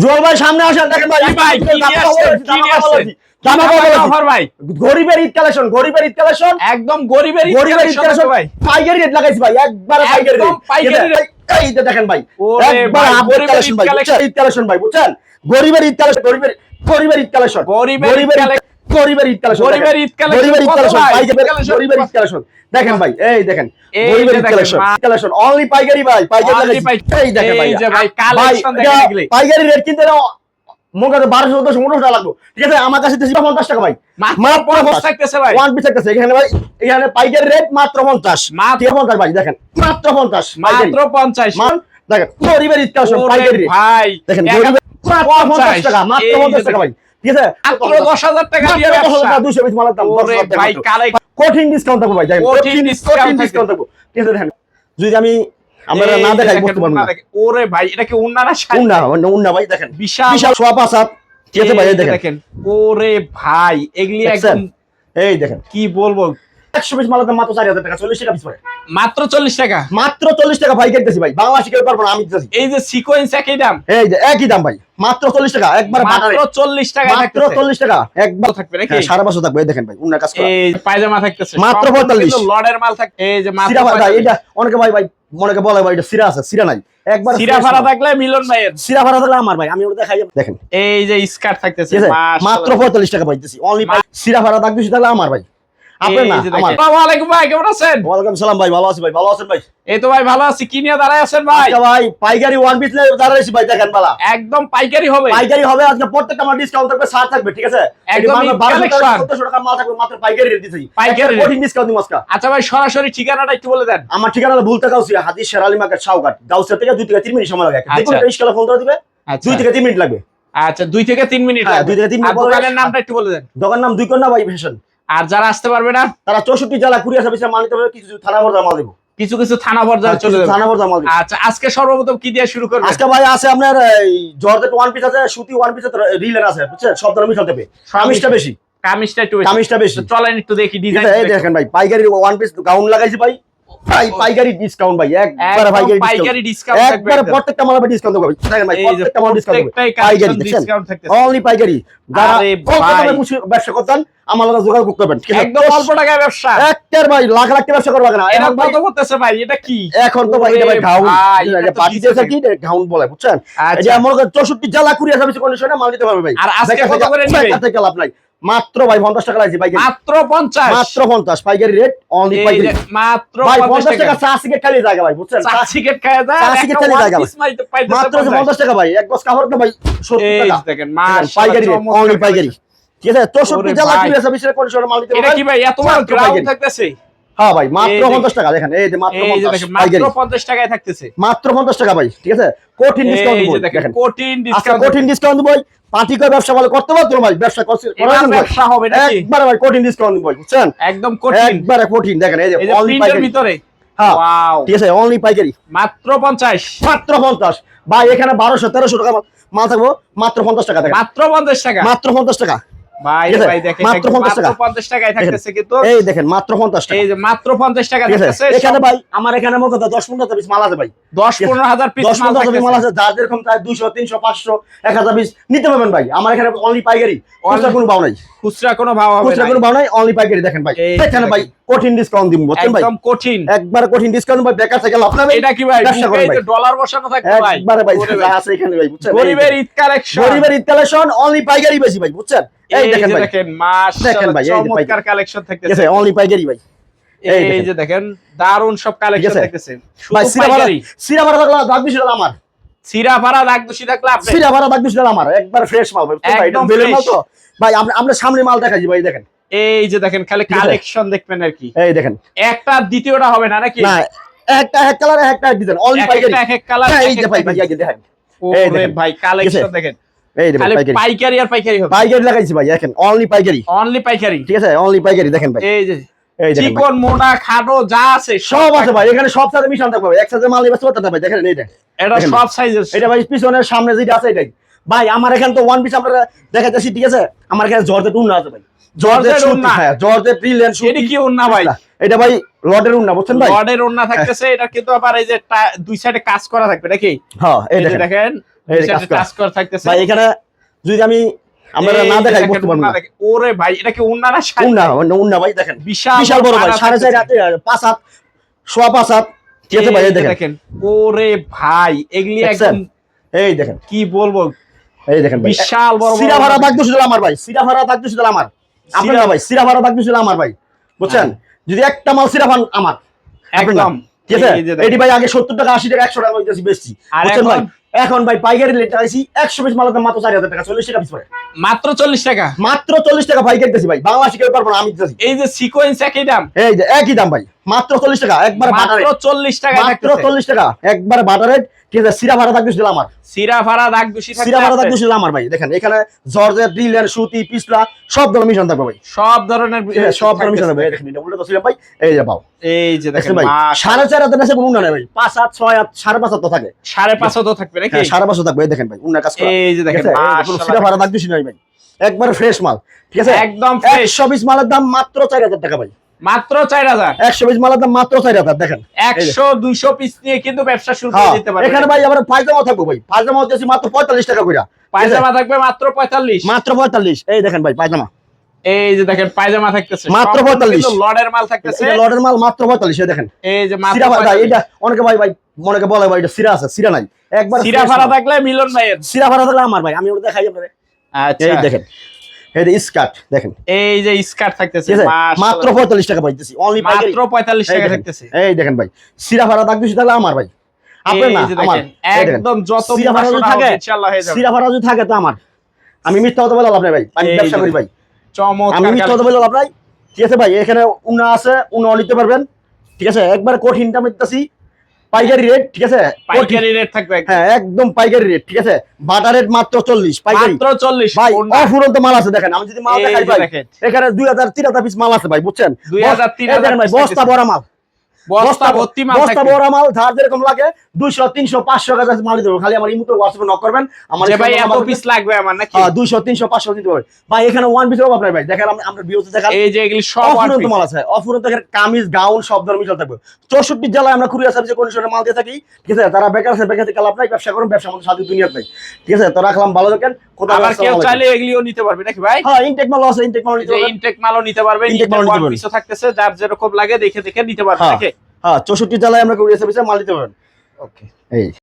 জোয়াল ভাই সামনে আসেন দেখেন ভাই ভাই, গরিবের ঈদ কালেকশন গরিবের ঈদ কালেকশন। একদম গরিবের গরিবের ঈদ কালেকশন ভাই। পাইকারি রেট লাগাইছি ভাই একবারে পাইকারি দেখেন ভাই গরিবের কালেকশন ঈদ ভাই বুঝছেন? ঈদ কালেকশন ভাই বুঝছেন গরিবের ঈদ কালেকশন। গরিবের গরিবের ঈদ কালেকশন। গরিবের। গরিবের ঈদ কালেকশন গরিবের ঈদ collection গরিবের ঈদ কালেকশন পাইকারি গরিবের ঈদ কালেকশন। দেখেন ভাই এই দেখেন গরিবের ঈদ কালেকশন কালেকশন অনলি পাইকারি ভাই পাইকারি Only লাগাইছি। পাই- এই দেখেন ভাই ভাই, ভাই, দেখেন পাইকারি রেট কিন্তু এটা মনে বারোশো চোদ্দশো পনেরোশো টাকা লাগবে। ঠিক আছে আমার কাছে পঞ্চাশ টাকা ভাই। মাত্র মাত্র পঞ্চাশ। পঞ্চাশ। থাকতেছে ভাই। ওয়ান পিস থাকতেছে এখানে ভাই এখানে পাইকারি রেট মাত্র পঞ্চাশ। মাত্র- পঞ্চাশ ভাই দেখেন মাত্র পঞ্চাশ মাত্র পঞ্চাশ। দেখেন গরিবের ঈদ কালেকশন পাইকারি ভাই দেখেন গরিবের মাত্র পঞ্চাশ টাকা মাত্র পঞ্চাশ টাকা ভাই। ঠিক আছে? টাকা দিয়ে পিস মালের দাম ভাই। কঠিন ডিসকাউন্ট থাকব ভাই দেখেন কঠিন কঠিন discount থাকবে। ঠিক আছে দেখেন যদি আমি আমরা না দেখাই দেখেন, পারব না। ওরে ভাই এটা কি উন্না না শাড়ি? উন্না উন্না ভাই দেখেন। বিশাল। বিশাল সোয়া পাঁচ হাত। ঠিক আছে ভাই এই এই দেখেন। দেখেন ওরে ভাই এগুলি একদম এই দেখেন। কি বলব? একশো পিস মালের মাত্র চারি হাজার টাকা চল্লিশ টাকা পিস পড়ে। মাত্র চল্লিশ টাকা? মাত্র চল্লিশ টাকা ভাই কেটেছি ভাই বাংলাদেশে কেউ পারব না আমি দিতেছি। এই যে সিকোয়েন্স একই দাম? এই যে একই দাম ভাই মাত্র চল্লিশ টাকা একবার মাত্র চল্লিশ টাকা মাত্র চল্লিশ টাকা একবার থাকবে নাকি? হ্যাঁ, সাড়ে পাঁচশো থাকবে দেখেন ভাই উন্নার কাজ এই পায়জামা থাকতেছে মাত্র সম্পূর্ণ 45 মাল থাকে এই যে ভাই ভাই 45 এটা অনেকে ভাই ভাই বলে ভাই এটা সিরা আছে সিরা নাই। একবার সিরা ভাড়া থাকলে মিলন ভাইয়ের। সিরা ভাড়া থাকলে আমার ভাই আমি ওটা দেখাই দেখেন। এই যে স্কার্ট থাকতেছে। মাত্র পঁয়তাল্লিশ টাকা পাইতেছি অনলি সিরা ভাড়া তাহলে আমার ভাই। আপনার না? এই যে দেখেন। আমার আসসালামু আলাইকুম ভাই কেমন আছেন? ওয়ালাইকুম সালাম ভাই ভালো আছি ভাই ভালো আছেন ভাই? এই তো ভাই ভালো আছি। কি নিয়ে দাঁড়ায় আছেন ভাই? আজকে ভাই পাইকারি ওয়ান পিস দাঁড়াইছি ভাই দেখেন বালা। একদম পাইকারি হবে। পাইকারি হবে আজকে প্রত্যেকটা আমার ডিসকাউন্ট থাকবে ছাড় থাকবে ঠিক আছে? একদম ঈদ collection। চোদ্দশো টাকা মাল থাকবে মাত্র পাইকারি রেট দিতেছি। পাইকারি কঠিন ডিসকাউন্ট দিব আজকে। আচ্ছা ভাই সরাসরি ঠিকানাটা একটু বলে দেন। আমার ভুলতা হাদিস শেরালি মার্কেট শাহঘাট গাউসিয়া থেকে দুই থেকে তিন মিনিট সময় লাগে। কোনো আচ্ছা। ফোন করে দিবে আচ্ছা। দুই থেকে তিন মিনিট লাগবে। আচ্ছা দুই থেকে তিন মিনিট হ্যাঁ, লাগবে। থেকে তিন মিনিট দোকানের নামটা একটু বলে দেন। দোকান নাম দুই কন্যা ভাই ফ্যাশন আর যারা আসতে পারবে না তারা চৌষট্টি জেলা কুরিয়ার আসা মাল নিতে পারবে কিছু থানা পর্যায়ে মাল দেবো কিছু কিছু থানা পর্যায়ে চলে যাবে। থানা পর্যায়ে মাল আচ্ছা আজকে সর্বপ্রথম কি দিয়ে শুরু করবে আজকে ভাই আছে আপনার এই জর্জেট ওয়ান পিস আছে সুতি ওয়ান পিস রিলের আছে বুঝছেন? সব ধরনের মিশাতে হবে কামিজটা বেশি। কামিজটা একটু বেশি। কামিজটা বেশি। চলেন একটু দেখি ডিজাইন এই দেখেন ভাই পাইকারি ওয়ান পিস গাউন লাগাইছি ভাই। ভাই পাইকারি ডিসকাউন্ট ভাই একবারে পাইকারি ডিসকাউন্ট একবারে। প্রত্যেকটা ডিসকাউন্ট দেবো ভাই প্রত্যেকটা ডিসকাউন্ট পাইকারি ডিসকাউন্ট অনলি পাইকারি। যারা কিছু ব্যবসা করতেন আমার লগে যোগাযোগ করবেন একদম অল্প টাকায় ব্যবসা। একটার ভাই লাখ লাখ টাকা ব্যবসা করবে না। এটা কত করতেছে ভাই এটা কি? এখন তো ভাই এটা ভাই এটা তো কি? গাউন বলে বুঝছেন? আচ্ছা। এটা মনে করেন চৌষট্টি জেলা কুরিয়ার সার্ভিস কন্ডিশনে মাল দিতে পারবে ভাই। আর আজকে কত করে নিবে? লাভ নাই। মাত্র ভাই পঞ্চাশ টাকা লাগছে পাইকারি। মাত্র পঞ্চাশ। মাত্র পঞ্চাশ। পাইকারি রেট অনলি পাইকারি। মাত্র ভাই পঞ্চাশ পঞ্চাশ টাকা। টাকা চা সিগারেট খালি জায়গা ভাই বুঝছেন? চা সিগারেট খাওয়া যায় চা সিগারেট খালি জায়গা মাত্র 50 পঞ্চাশ টাকা ভাই এক বস কাপড় তো ভাই সত্তর এই টাকা। দেখেন মাশাআল্লাহ, পাইকারি রেট অনলি পাইকারি। ঠিক আছে চৌষট্টি ওরে জেলা ভাই। কুরিয়ার সার্ভিসের কন্ডিশনে মাল দিতে এটা কি ভাই? এত মাত্র গ্রাউন্ড থাকতেছে? হ্যাঁ ভাই মাত্র এই যে- পঞ্চাশ টাকা দেখেন এই যে মাত্র এই যে পঞ্চাশ দেখেন পাইকারি। মাত্র পঞ্চাশ টাকায় থাকতেছে। মাত্র পঞ্চাশ টাকা ভাই ঠিক আছে? কঠিন ডিসকাউন্ট দেখেন কঠিন ডিসকাউন্ট কঠিন ডিসকাউন্ট দিব পার্টি করে ব্যবসা ভালো করতে পারতো না ভাই ব্যবসা করছে। ভাই। ব্যবসা হবে নাকি? একবারে ভাই কঠিন ডিসকাউন্ট দিব বুঝছেন? একদম কঠিন। একবারে কঠিন দেখেন এই যে অনলি পাইকারি। ভিতরে? হ্যাঁ ঠিক আছে অনলি পাইকারি। মাত্র পঞ্চাশ। মাত্র পঞ্চাশ। ভাই এখানে বারোশো তেরোশো টাকা মাল- থাকব মাত্র পঞ্চাশ টাকা দেখেন। মাত্র পঞ্চাশ টাকা। মাত্র পঞ্চাশ টাকা। ভাই ভাই দেখেন মাত্র 50 টাকা। মাত্র পঞ্চাশ টাকায় থাকতেছে কিন্তু। এই দেখেন মাত্র পঞ্চাশ টাকা। এই যে মাত্র পঞ্চাশ টাকা থাকতেছে এখানে ভাই আমার পিস মাল আছে ভাই। পিস মাল মাল আছে যার যেরকম চাই দুইশো তিনশো পাঁচশো এক হাজার পিস নিতে পারবেন ভাই। আমার এখানে অনলি পাইকারি। খুচরা কোনো ভাও নাই। খুচরা কোনো হবে খুচরা না কোনো ভাও নাই অনলি পাইকারি দেখেন ভাই। এখানে ভাই কঠিন ডিসকাউন্ট দিব বুঝছেন ভাই? একদম কঠিন। একবার কঠিন ডিসকাউন্ট ভাই বেকার থেকে লাভ এটা কি ভাই। ডলার বসানো থাকবে ভাই। একবারে ভাই যা আছে এখানে ভাই বুঝছেন? গরিবের ঈদ কালেকশন গরিবের ঈদ কালেকশন অনলি পাইকারি বেশি ভাই বুঝছেন? এই দেখেন ভাই। দেখেন মাস দেখেন ভাই, চমৎকার। কালেকশন থাকতেছে। অনলি পাইকারি ভাই। এই যে দেখেন দারুণ সব কালেকশন? থাকতেছে। ভাই সিরা ভাড়া সিরা ভাড়া দাগ বেশি আমার। সিরা ভাড়া দাগ থাকলে আপনি সিরা ভাড়া দাগ বেশি আমার। একবার ফ্রেশ মাল ভাই একদম মাল তো। ভাই আমরা আমরা সামনে মাল দেখাচ্ছি ভাই দেখেন। এই যে দেখেন খালি কালেকশন দেখবেন আর কি। এই দেখেন। একটা দ্বিতীয়টা হবে না নাকি? না একটা এক কালার একটা ডিজাইন এক পাইকারি। একটা এক এক কালার হ্যাঁ, এই যে ভাই ভাই দেখেন। এই দেখেন। ভাই কালেকশন দেখেন। এই যে পাইকারি। পাইকারি আর পাইকারি হবে। পাইকারি লাগাইছি ভাই দেখেন অনলি পাইকারি। অনলি পাইকারি। ঠিক আছে অনলি পাইকারি দেখেন ভাই। এই যে চিকন মোটা খাটো যা আছে সব আছে ভাই এখানে সব সাথে মিশান থাকবে ভাই। একসাথে মাল নিবে সব ভাই দেখেন এই এটা সব সাইজের। এটা ভাই পিছনের সামনে যেটা আছে এটাই। ভাই আমার এখানে তো ওয়ান পিস আমরা দেখাচ্ছি ঠিক আছে? আমার এখানে জর্জেট উন্না আছে ভাই। জর্জেট উন্না উন্না। হ্যাঁ জর্জেট ব্রিলিয়ান্ট এটি কি ওন্না ভাই? এটা ভাই লটের উন্না বুঝছেন ভাই? লর্ডের ওন্না থাকতেছে এটা কিন্তু আবার এই যে দুই সাইডে কাজ করা থাকবে নাকি? হ্যাঁ এই দেখেন। এই কাজ করা। থাকতেছে। ভাই এখানে যদি আমি আমরা না দেখাই বুঝতে পারব না। ওরে ভাই এটা কি উন্না না শাড়ি? উন্না উন্না ভাই দেখেন। বিশাল বিশাল বড় ভাই সাড়ে চার। হাতে পাঁচ হাত সোয়া পাঁচ হাত। ঠিক আছে ভাই দেখেন। ওরে ভাই এগুলি একদম এই দেখেন। কি বলব? এই দেখেন ভাই। বিশাল বড় সিরা ভাড়া থাকতে শুধু আমার ভাই সিরা ভাড়া থাকতে শুধু আমার। আপনার না ভাই সিরা ভাড়া থাকতে শুধু আমার ভাই বুঝছেন? যদি একটা মাল সিরা ভান আমার। একদম। এটি ভাই আগে সত্তর টাকা আশি টাকা একশো টাকা বেশি। বুঝছেন ভাই? এখন? ভাই পাইকারি রেট একশো পিস মাত্র চারি হাজার টাকা চল্লিশ টাকা পিস মাত্র চল্লিশ টাকা? মাত্র চল্লিশ টাকা ভাই বাংলাদেশি কেউ পারব না আমি দিতেছি। এই যে সিকোয়েন্স একই দাম? এই যে একই দাম ভাই। মাত্র চল্লিশ টাকা একবার বাটার মাত্র চল্লিশ টাকা মাত্র চল্লিশ টাকা একবার বাটার রেট ঠিক আছে সিরা ভাড়া থাকতে শুধু আমার? সিরা ভাড়া দাগ বেশি সিরা ভাড়া থাকতে থাকতে আমার ভাই। দেখেন এখানে সুতি পিছলা সব ধরনের মিশন থাকবে ভাই। সব ধরনের সব ধরনের মিশন থাকবে। দেখেন এটা উল্টো তো ভাই। এই যে পাও এই যে দেখেন ভাই সাড়ে চার হাতের কাছে কোনো উন্না নেই ভাই। পাঁচ হাত ছয় হাত সাড়ে পাঁচ হাত থাকে। সাড়ে পাঁচশো তো থাকবে নাকি? হ্যাঁ, সাড়ে থাকবে। দেখেন ভাই কাজ এই যে দেখেন সিরা ভাড়া একবার ফ্রেশ মাল। ঠিক আছে? একদম ফ্রেশ পিস মালের দাম মাত্র চার হাজার টাকা ভাই। মাত্র চার হাজার। একশো পিস মালের দাম মাত্র চার হাজার দেখেন। একশো দুইশো পিস নিয়ে কিন্তু ব্যবসা শুরু হ্যাঁ, করে দিতে পারবে এখানে ভাই আবার পায়জামা থাকব ভাই। পায়জামা হচ্ছে মাত্র পঁয়তাল্লিশ টাকা করে পায়জামা থাকবে মাত্র পঁয়তাল্লিশ। মাত্র পঁয়তাল্লিশ। এই দেখেন ভাই পায়জামা। এই যে দেখেন পায়জামা থাকতেছে। মাত্র সম্পূর্ণ 45 লর্ডের মাল থাকতেছে। লটের মাল মাত্র পঁয়তাল্লিশ এই দেখেন। এই যে মাত্র 45 এটা অনেকে ভাই ভাই মনেকে বলে ভাই এটা সিরা আছে সিরা নাই। একবার সিরা ভাড়া থাকলে মিলন ভাইয়ের। সিরা ভাড়া থাকলে আমার ভাই আমি ওটা দেখাই আপনাদের। আচ্ছা। এই দেখেন। যে স্কার্ট দেখেন। এই যে স্কার্ট থাকতেছে। মাত্র পঁয়তাল্লিশ টাকা পাইতেছি অনলি মাত্র পঁয়তাল্লিশ এই টাকা থাকতেছে। এই দেখেন ভাই সিরা ভাড়া তাহলে আমার ভাই। আপনার না আমার। একদম যত সিরা ভাড়া যদি থাকে ইনশাআল্লাহ হয়ে যাবে। সিরা ভাড়া যদি থাকে তো আমার। আমি মিথ্যা কথা ভাই আমি ব্যবসা করি ভাই। চমৎকার আমি মিথ্যা কথা বলে লাভ নাই। ঠিক আছে ভাই এখানে উনা আছে উনা নিতে পারবেন। ঠিক আছে একবার কঠিনটা মিটতেছি পাইকারি রেট ঠিক আছে? পাইকারি রেট থাকবে। হ্যাঁ একদম পাইকারি রেট ঠিক আছে? বাটার রেট মাত্র চল্লিশ পাইকারি। মাত্র চল্লিশ ভাই অফুরন্ত মাল আছে দেখেন আমি যদি মাল দেখাই ভাই এখানে দুই হাজার তিন হাজার পিস মাল আছে ভাই বুঝছেন? 2000, বস- এই দেখেন ভাই 3000 বস্তা বড় মাল। বস্তা ভর্তি মাল বস্তা ভরা মাল যার যেরকম লাগে দুইশো তিনশো পাঁচশো কাছে মাল দিতে খালি আমার ইমুতে নক করবেন আমার যে ভাই এত পিস লাগবে আমার নাকি? দুইশো তিনশো পাঁচশো দিতে হবে। ভাই এখানে ওয়ান পিস অভাব নাই ভাই। দেখেন আমরা- দেখান। এই যে এগুলি সব অফুরন্ত মাল আছে। অফুরন্ত কামিজ গাউন সব ধরনের মিশাল থাকবে। চৌষট্টি জেলায় আমরা কুরিয়ার সার্ভিসে কন্ডিশনে মাল দিয়ে থাকি। ঠিক আছে? তারা বেকার আছে বেকার থেকে লাভ নাই ব্যবসা করুন ব্যবসা মধ্যে সাথে দুনিয়ার নাই। ঠিক আছে? তো রাখলাম ভালো থাকেন। কোথাও আবার কেউ চাইলে এগুলিও নিতে পারবে নাকি ভাই? হ্যাঁ ইনটেক মাল আছে ইনটেক মাল নিতে যে পারবেন। ইনটেক মালও নিতে পারবে ইনটেক মালও নিতে। পিসও থাকতেছে যার যেরকম লাগে দেখে দেখে নিতে পারবে হ্যাঁ। চৌষট্টি জেলায় আমরা কুরিয়ার সার্ভিসে মাল দিতে পারেন ওকে এই